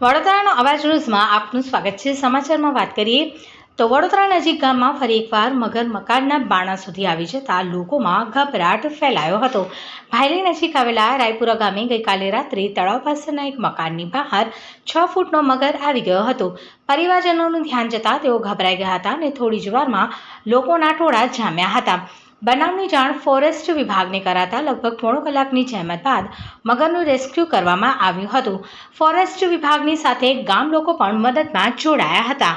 વડોદરાનો અવાજ ન્યૂઝમાં આપનું સ્વાગત છે. સમાચારમાં વાત કરીએ તો વડોદરા નજીક ગામમાં ફરી એકવાર મગર મકાનના બાણા સુધી આવી જતા લોકોમાં ગભરાટ ફેલાયો હતો. ભાયલી નજીક આવેલા રાયપુરા ગામે ગઈકાલે રાત્રે તળાવ પાસેના એક મકાનની બહાર છ ફૂટનો મગર આવી ગયો હતો. પરિવારજનોનું ધ્યાન જતાં તેઓ ગભરાઈ ગયા હતા અને થોડી જ વારમાં લોકોના ટોળા જામ્યા હતા. બનાવની જાણ ફોરેસ્ટ વિભાગને કરાતા લગભગ પોણો કલાકની જહેમત બાદ મગરનું રેસ્ક્યુ કરવામાં આવ્યું હતું. ફોરેસ્ટ વિભાગની સાથે ગામ લોકો પણ મદદમાં જોડાયા હતા.